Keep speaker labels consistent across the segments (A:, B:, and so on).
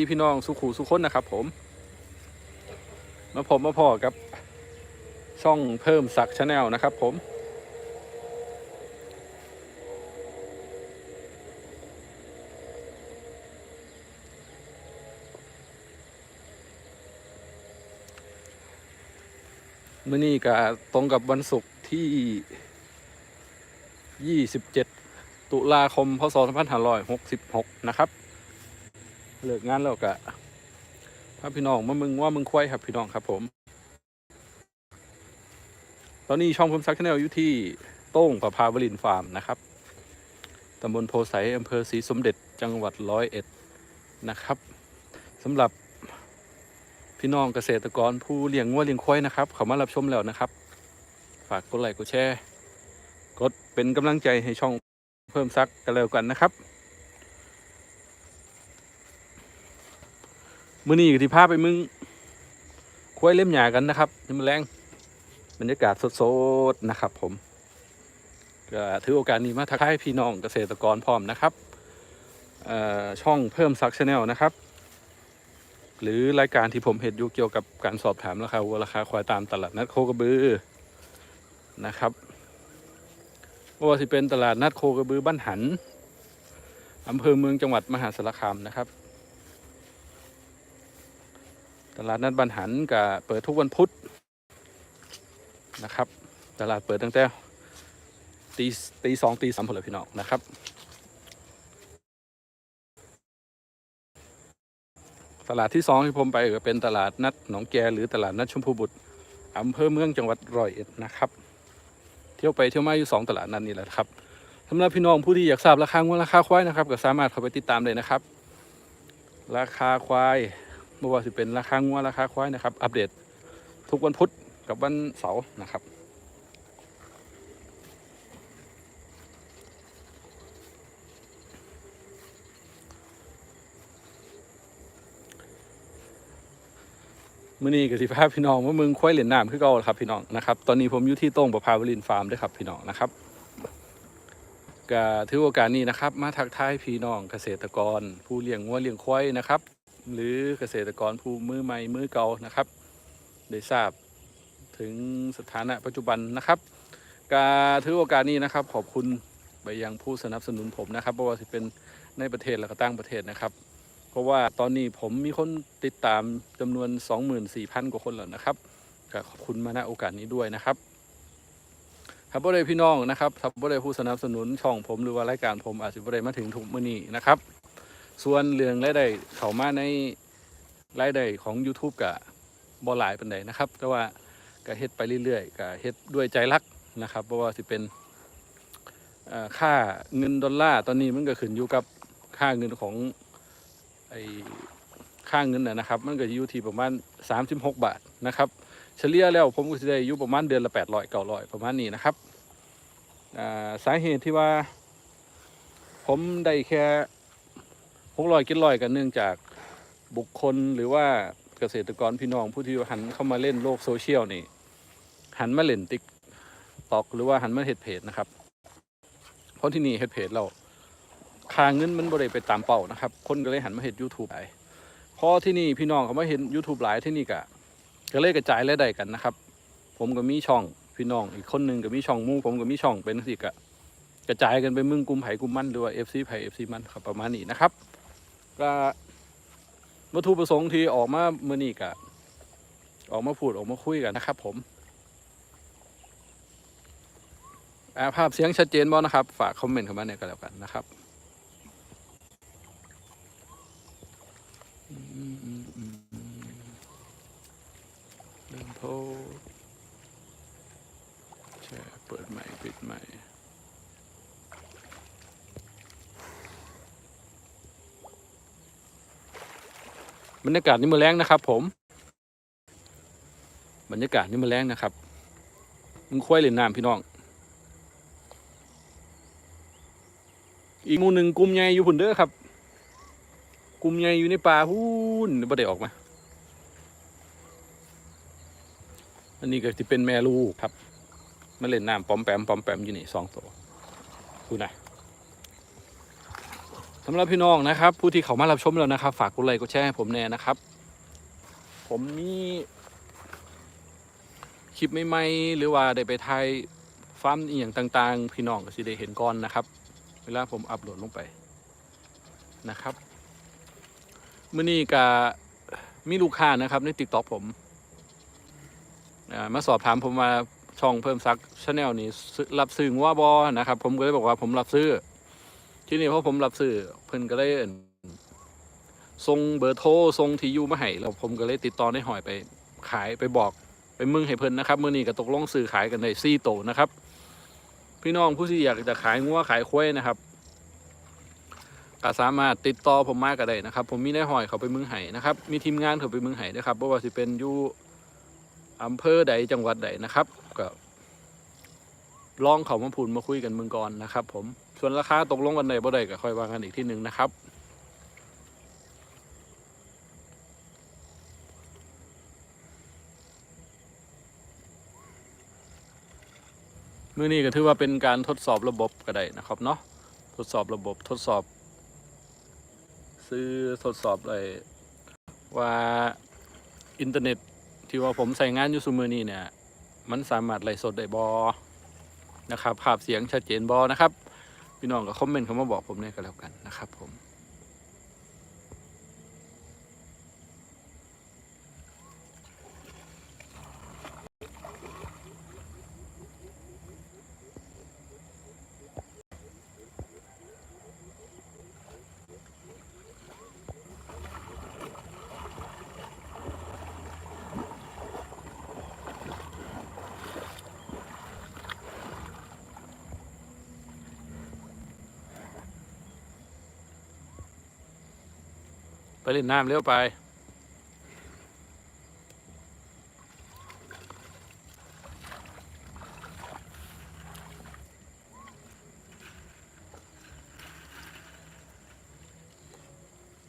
A: พี่พี่น้องสุขูสุคนนะครับ ผม มาผมมาพอกับ ช่องเพิ่มศักชาแนลนะครับ ผมมื่อนี้ก็ตรงกับวันศุกร์ที่ 27 ตุลาคม พศ 2566 นะครับ เลิกงานแล้วก็พาพี่น้องมามึงว่ามึงควายครับพี่น้องครับผม ตอนนี้ช่องผมซักแนลอยู่ที่โต้งประภาวรินฟาร์มนะครับตำบลโพไสอำเภอศรีสมเด็จจังหวัดร้อยเอ็ดนะครับสำหรับพี่น้องเกษตรกรผู้เลี้ยงงัวเลี้ยงควายนะครับ เขามารับชมแล้วนะครับ ฝากกดไลค์กดแชร์ กดเป็นกำลังใจให้ช่องเพิ่มซักกันแล้วกันนะครับ มื้อนี้ก็ที่พาไปมึงควายเล่มหยากันนะครับนี่มันแรงบรรยากาศสดๆนะครับ ผมก็ถือโอกาสนี้มาทักทายพี่น้องเกษตรกรพร้อมนะครับช่องเพิ่มซักชาแนลนะครับ หรือรายการที่ผมเห็นอยู่เกี่ยวกับการสอบถามราคาวัวราคาควายตามตลาดนัดโคกระบือนะครับว่าจะเป็นตลาดนัดโคกระบือบ้านหันอำเภอเมืองจังหวัดมหาสารคามนะครับ ตลาดนัดบ้านหันก็เปิดทุกวันพุธนะครับ ตลาดเปิดตั้งแต่ตีตีสองตีสามพลพี่น้องนะครับตลาดที่สองที่ผมไปก็เป็นตลาดนัดหนองแกหรือตลาดนัดชมพูบุตรอำเภอเมืองจังหวัดร้อยเอ็ดนะครับ เที่ยวไปเที่ยวมาอยู่สองตลาดนั้นนี่แหละครับสำหรับพี่น้องผู้ที่อยากทราบราคางัวราคาควายนะครับ ก็สามารถเข้าไปติดตามเลยนะครับ ราคาควาย ไม่ว่าจะเป็นราคางัวราคาควายนะครับ อัปเดตทุกวันพุธกับวันเสาร์นะครับมื่อนี้กับสิภาพพี่น้องว่ามึงควายเหรียญน้ำคือเก่าครับพี่น้องนะครับตอนนี้ผมอยู่ที่โต้งประภาวรินฟาร์มด้วยครับพี่น้องนะครับก็ถือโอกาสนี้นะครับ มาทักทายพี่น้องเกษตรกร ผู้เลี้ยงวัวเลี้ยงควายนะครับ หรือเกษตรกรผู้มือใหม่มือเก่านะครับ ได้ทราบถึงสถานะปัจจุบันนะครับก็ถือโอกาสนี้นะครับ ขอบคุณไปยังผู้สนับสนุนผมนะครับไม่ว่าจะเป็นในประเทศและก็ต่างประเทศนะครับ เพราะว่าตอนนี้ผมมีคนติดตามจำนวน 24,000 กว่าคนแล้วนะครับก็ขอบคุณมาณโอกาสนี้ด้วยนะครับครับบ่ได้พี่น้องนะครับครับบ่ได้ผู้สนับสนุนช่องผมหรือว่ารายการผมอาจจะบ่ได้มาถึงทุกมื้อนี้นะครับ ส่วนเรื่องรายได้เข้ามาในรายได้ของ YouTube กับบ่หลายเปานใดนะครับ แต่ว่าก็เฮ็ดไปเรื่อยๆก็เฮ็ดด้วยใจรักนะครับเพราะว่าสิเป็นค่าเงินดอลลาร์ตอนนี้มันก็ขึ้นอยู่กับค่าเงินของไอ้ค่าเงินนะนะครับ มันก็อยู่ที่ประมาณ 36 บาทนะครับเฉลี่ยแล้วผมก็จะได้อยู่ประมาณเดือนละ 800 900 ประมาณนี้นะครับสาเหตุที่ว่า ผมได้แค่ 600กิโลกันเนื่องจากบุคคลหรือว่าเกษตรกรพี่น้องผู้ที่หันเข้ามาเล่นโลกโซเชียลนี่ หันมาเล่นติ๊กตอกหรือว่าหันมาเฮ็ดเพจนะครับ เพราะที่นี่เฮ็ดเพจเราค่าเงินมันบ่ได้ไปตามเป้านะครับ คนก็เลยหันมาเห็น YouTube หลายพอที่นี่พี่น้องเขามาเห็น YouTube หลายที่นี่ก็ก็เลยกระจายรายได้กันนะครับ ผมก็มีช่องพี่น้องอีกคนหนึงก็มีช่องมู่ผมก็มีช่องเป็นสิกะกระจายกันไปมึงกลุ่มไผ่กลุ่มมันหรือว่า FC ไผ่ FC มันครับประมาณนี้นะครับ ก็วัตถุประสงค์ที่ออกมาเมื่อนี้กะออกมาพูดออกมาคุยกันนะครับ ผมอ่าภาพเสียงชัดเจนบ่นะครับ ฝากคอมเมนต์เข้ามาเนี่ยก็แล้วกันนะครับ อืมอืมอืมอืมเริ่มโพสต์แชร์เปิดใหม่ปิดใหม่ บรรยากาศนี่มาแรงนะครับ ผม บรรยากาศนี่มาแรงนะครับ มึงควยเล่นน้ำพี่น้อง อีกมูหนึ่งกลุ่มใหญ่อยู่พุ่นเด้อครับกลุ่มใหญ่อยู่ในป่าพูนบ่ได้ออกมา อันนี้ก็จะเป็นแม่ลูกครับมาเล่นน้ำปอมแปมปอมแปมอยู่นี่สองตัวดูนะ สำหรับพี่น้องนะครับ ผู้ที่เขามารับชมแล้วนะครับ ฝากกดไลค์กดแชร์ให้ผมแน่นะครับ ผมมีคลิปใหม่ๆหรือว่าได้ไปถ่ายฟาร์มอีย่างต่าง ๆ พี่น้องก็สิได้เห็นก่อนนะครับ เวลาผมอัปโหลดลงไปนะครับมื่อนี้ก็มีลูกค้านะครับ ในติ๊กต็อกผมมาสอบถามผมมาช่องเพิ่มซักชาแนลนี้รับซื้องัวบอนะครับ ผมก็เลยบอกว่าผมรับซื้อ ที่นี่เพราะผมรับซื้อเพิ่นก็เล่นส่งเบอร์โทรส่งที่อยู่มาให้แล้วผมก็เลยติดต่อในหอยไปขายไปบอกไปมึงให้เพิ่นนะครับมื้อนี้ก็ตกลงซื้อขายกันได้4โตนะครับ พี่น้องผู้ที่อยากจะขายงัวขายควายนะครับก็สามารถติดต่อผมมาก็ได้นะครับ ผมมีในหอยเขาไปมึงไห้นะครับ มีทีมงานเขาไปมึงไห้นะครับบ่ว่าสิเป็นอยู่อำเภอใดจังหวัดใดนะครับ ก็ลองเขามาพูดมาคุยกันเมืองก่อนนะครับ ผม ส่วนราคาตกลงกันใดบ่ได้ก็ค่อยว่ากันอีกที่หนึ่งนะครับมื้อนี้ก็ถือว่าเป็นการทดสอบระบบก็ได้นะครับเนาะทดสอบระบบทดสอบ ซื้อทดสอบเลยว่าอินเทอร์เน็ตที่ว่าผมใส่งานอยู่ซุมือนี้เนี่ย มันสามารถไล่สดได้บอนะครับภาพเสียงชัดเจนบอนะครับ พี่น้องก็คอมเมนต์เข้ามาบอกผมเนี่ยก็แล้วกันนะครับผม เล่นน้ำเร็วไป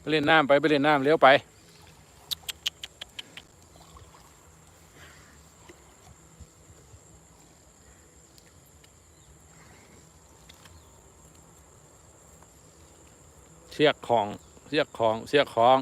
A: ไปเล่นน้ำไปไปเล่นน้ำเร็วไปเสียกของ สียของเสียของ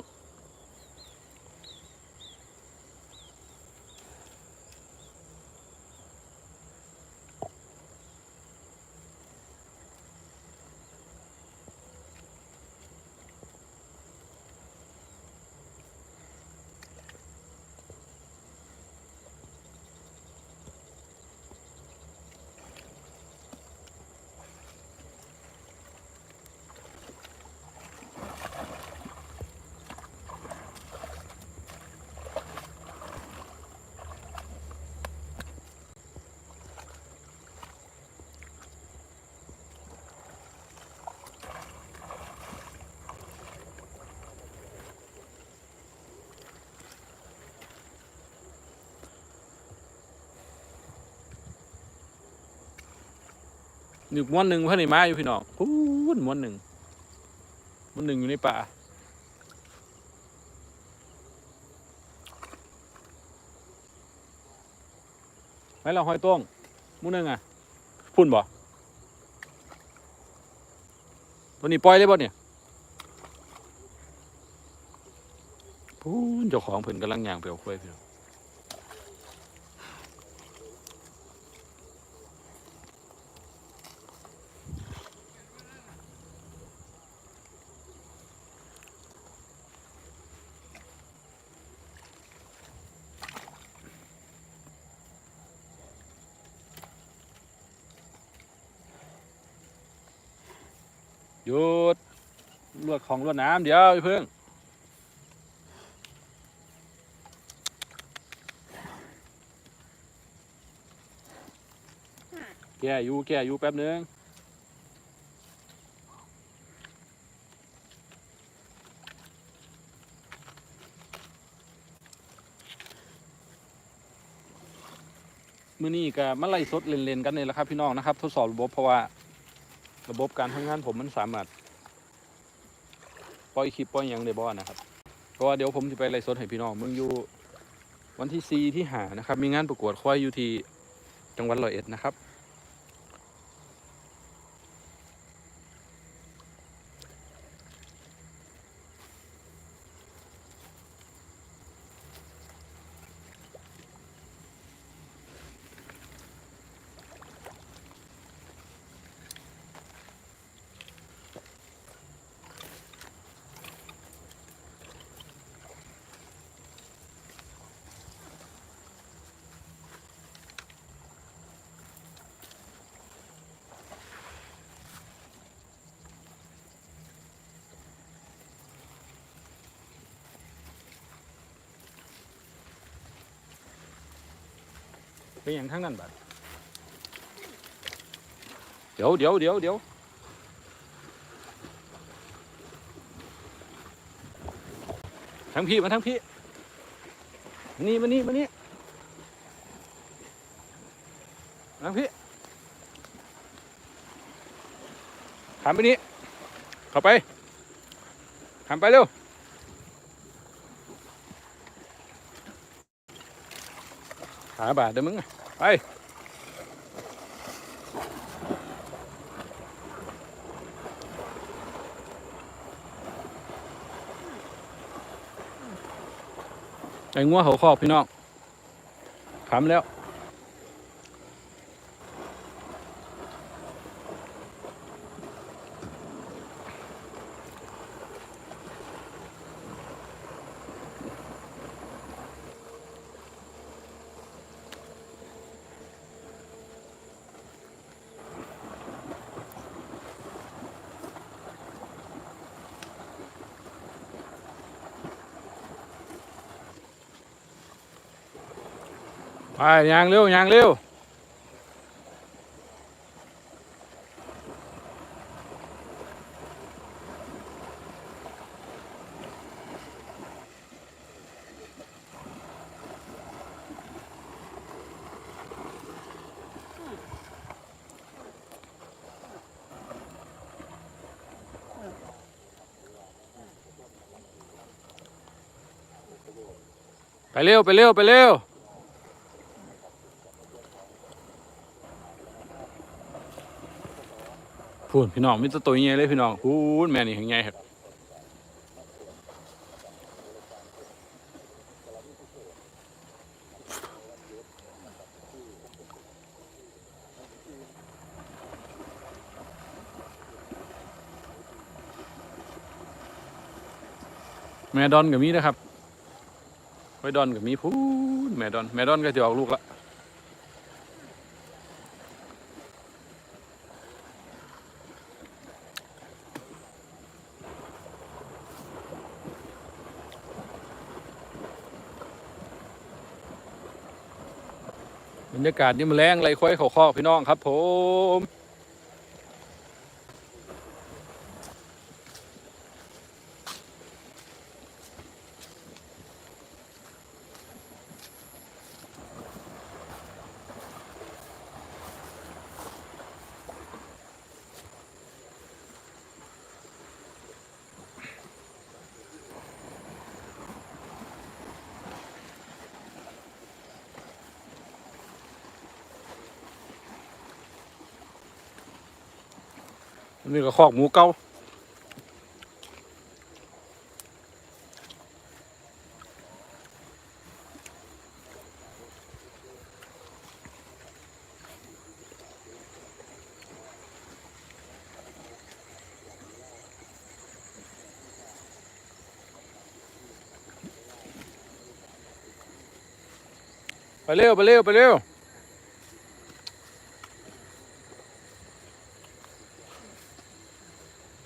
A: หนึ่งม้วนหนึ่งเพื่อนในมาอยู่พี่น้องพูนม้วนหนึ่งม้วนหนึ่งอยู่ในป่าไม่เราหอยต้งม้วนหนึ่งอะพุ่นบ่ตัวนี้ปล่อยเลยบ่เนี่ยพูนเจ้าของเพิ่นกำลังย่างไปเอาควายพี่น้อง หยุด ลวดของลวดน้ำเดี๋ยวอย่เพิ่งแกอยู่แกอยู่แป๊บนึงมื้อนี้ก็มาไล่สดเล่นๆกันนี่แหละครับพี่น้องนะครับ ทดสอบระบบเพราะว่าระบบการทำงานผมมันสามารถ ปล่อยคลิปปล่อยหยังได้บ่นะครับเพราะว่าเดี๋ยวผมจะไปไล่สดให้พี่น้องเมืองอยู่วันที่4ที่หานะครับ มีงานประกวดควายอยู่ที่จังหวัดร้อยเอ็ดนะครับ เป็นอย่างทั้งนั้นบัดเดี๋ยวเดี๋ยวเดี๋ยวเดี๋ยวทั้งพี่มาทั้งพี่มานี่มานี่มานี่ทั้งพี่ขามไปนี่เข้าไปขามไปเร็วาบาดเด้อมึงไปไอ้งัวเขาคอบพี่น้องขำแล้ว ยางเร็วยางเร็วไปเร็ว ไปเร็ว ไปเร็ว พูนพี่น้องมีแตัวตัวใหญ่เลยพี่น้องพูนแม่นี่แข็งใหญ่ครับแม่ดอนกับมีนะครับไว้ดอนกับมีพูนแม่ดอนแม่ดอนก็จะออกลูกละ รรยากาศนี่มันแรงไรค่อยเขาคอพี่น้องครับผม นี่ก็คอกหมูเก่าไปเร็วไปเร็วไปเร็ว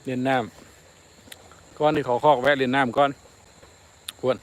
A: เล่นน้ำก้อนที่เขาคอกแวะเล่นน้ำก่อนควร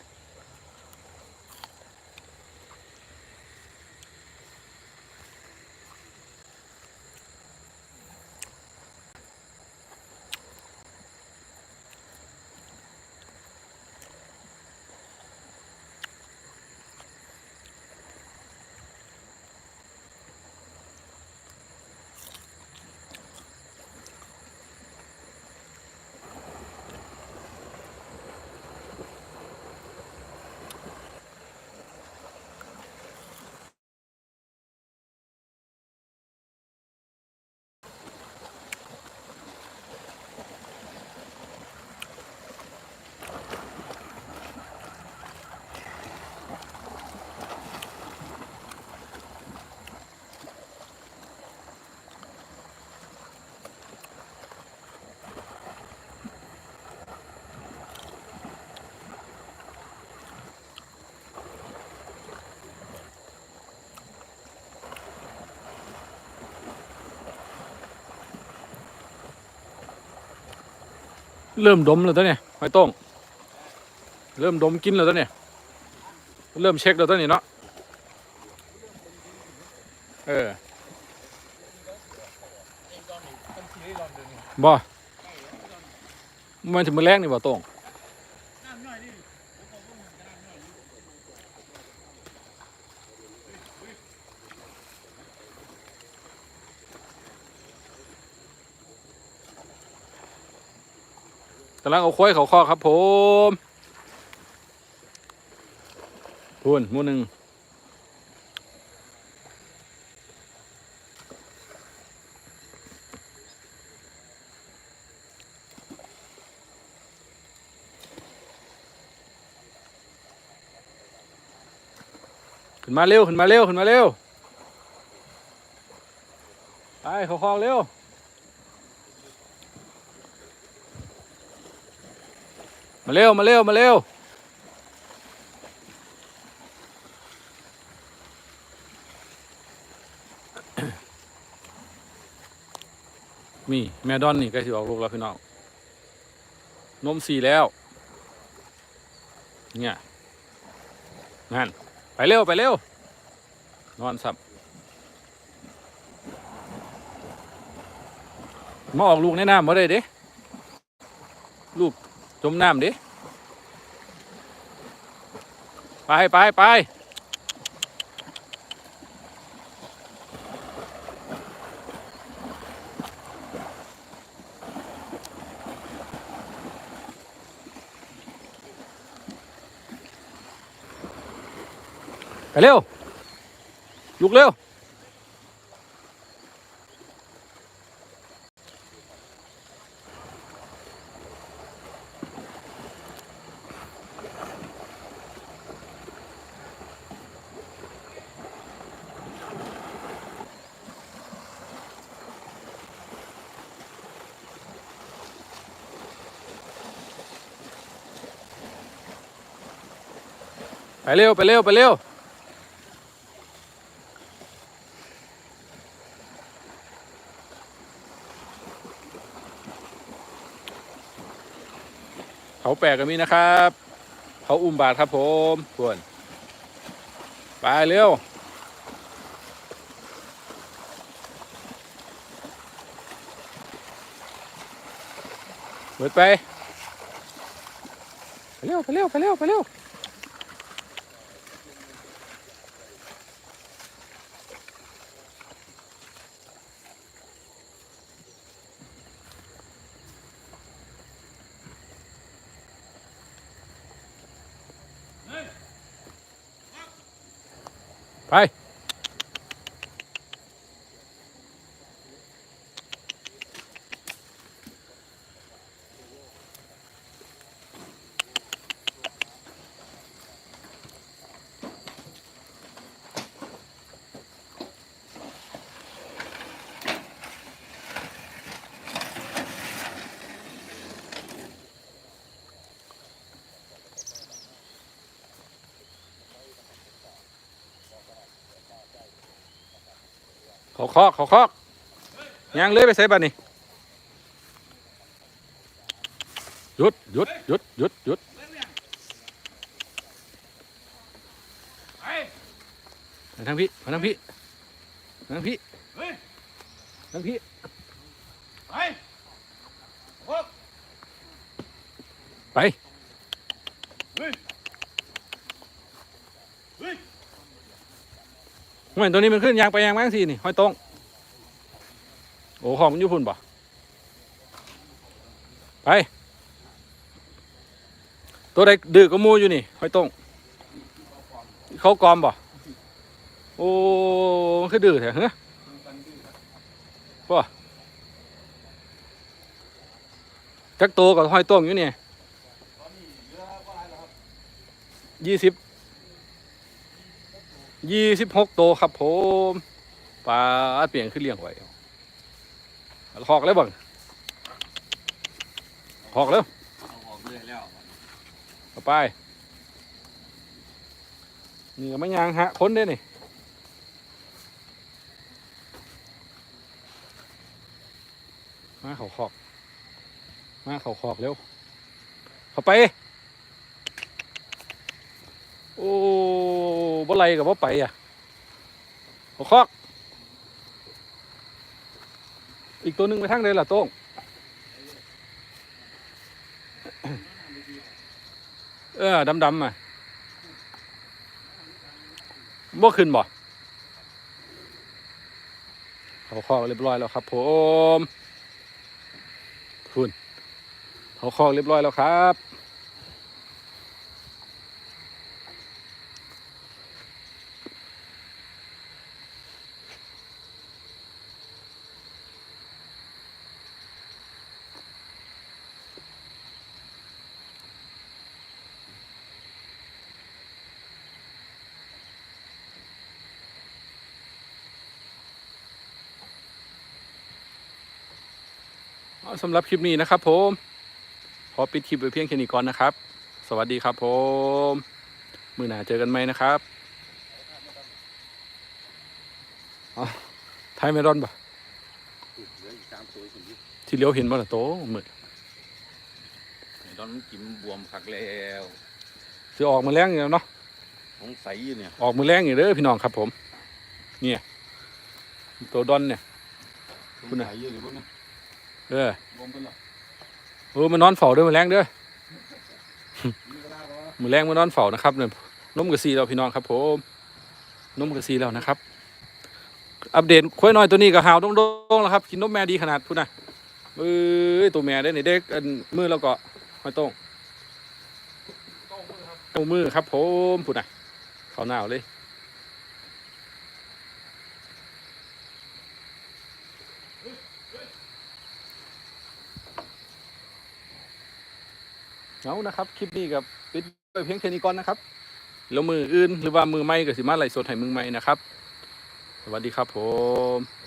A: เริ่มดมแล้วตัวเนี่ยไอ้โต้งเริ่มดมกินแล้วตัวเนี่ย เริ่มเช็คแล้วตัวนี้เนาะ เออ บ่มันถึงมือแรกนี่บ่ตรง กำลังเอาควายเขาคอครับผมพูนมูหนึ่งขึ้นมาเร็ว ขึ้นมาเร็ว ขึ้นมาเร็ว ไปเขาคลองเร็วมา เร็ว มาเร็ว มาเร็วมีแม่ดอนนี่ใกล้สิออกลูกแล้วพี่น้อง นมสีแล้ว เนี่ยนั่น ไปเร็ว ไปเร็ว นอนสับมาออกลูกในน้ำมาได้เด้ลูกจมน้ำเด้ ไปไปไปไปเร็วลุกเร็ว ไปเร็ว ไปเร็ว ไปเร็ว เขาแปลกกันมีนะครับ เขาอุ้มบาทครับผมพวนไปเร็วเปิดไป ไปเร็ว ไปเร็ว ไปเร็ว ไปเร็ว ไป ขาคอกขาคอกยังเลื้อยไปใส่บัตนี่หยุดหยุดหยุดหยุดหยุดมาทางพี่มาทางพี่มาทางพี่ทางพี่
B: ไป
A: ไป
B: เฮ้ยเฮ้ย
A: เหมือนตัวนี้มันขึ้นยางไปยางมาสินี่ห้อยตรงโอ้ของมันอยู่พุ่นบ่ไป ตัวใดดื้อก็มูอยู่นี่ห้อยตรงเขากอมบ่โอ้มันคือดื้อแท้เฮ้ยป่ะจักโตกับห้อยตรงอยู่นี่ยี่สิบ ยี่สิบหกตัวครับผมปลาเปลี่ยนขึ้นเลี้ยงไว้หอกเลยบังหอกแล้ว
B: เอาออกเลยแล้ว
A: เอาไป นี่ก็ไม่ยางฮะค้นได้นี่มาเขาขอก มาเขาขอกเร็วเข้าไป โอ้ บ่ไรกับว่าไปอะหัวคอก อีกตัวหนึ่งไปทั้งเลยล่ะโต้งเออดำๆอะบ่ขึ้นบ่หัวคอกเรียบร้อยแล้วครับผมคุณหัวคอกเรียบร้อยแล้วครับ สำหรับคลิปนี้นะครับ ผม ขอปิดคลิปไปเพียงแค่นี้ก่อนนะครับ สวัสดีครับผม มือหน้าเจอกันไหมนะครับเอาไทยเมรอนปะ
B: เหลืออีกสามตัวสิ
A: ที่เลี้ยวเห็นบ่ล่ะโตมืด
B: ตอนมันกินบวมคักแล้ว
A: สิออกมาแรงอยู่แล้วเนาะ
B: สงสัยอยู่เนี่ย
A: ออกมือแรงอยู่เด้อพี่น้องครับผม เนี่ย ตัวดอนเนี่ย
B: สงสัยอยู่เลยพวกนี้
A: เออ บ
B: วมไปหรอ
A: เออมานอนเฝ้าเด้อมือแรงเด้อ
B: มีเวลาก็ว่า
A: มือแรงมานอนเฝ้านะครับเนี่ยนมกระซีแล้วพี่น้องครับผมนมกระซีแล้วนะครับ อัปเดตควายน้อยตัวนี้ก็หาวโดงๆแล้วครับ กินนมแม่ดีขนาดพูดนะเอ้ยตัวแม่ได้ในเด็กอันมือแล้วก็หอยโต้งโต้มือครับผมพูดนะเขาหนาวเลย เอานะครับ คลิปนี้กับปิดไปเพียงแค่นี้ก่อนนะครับแล้วมืออื่นหรือว่ามือไม่ก็สิมาไหลสดให้มือไม่นะครับ สวัสดีครับผม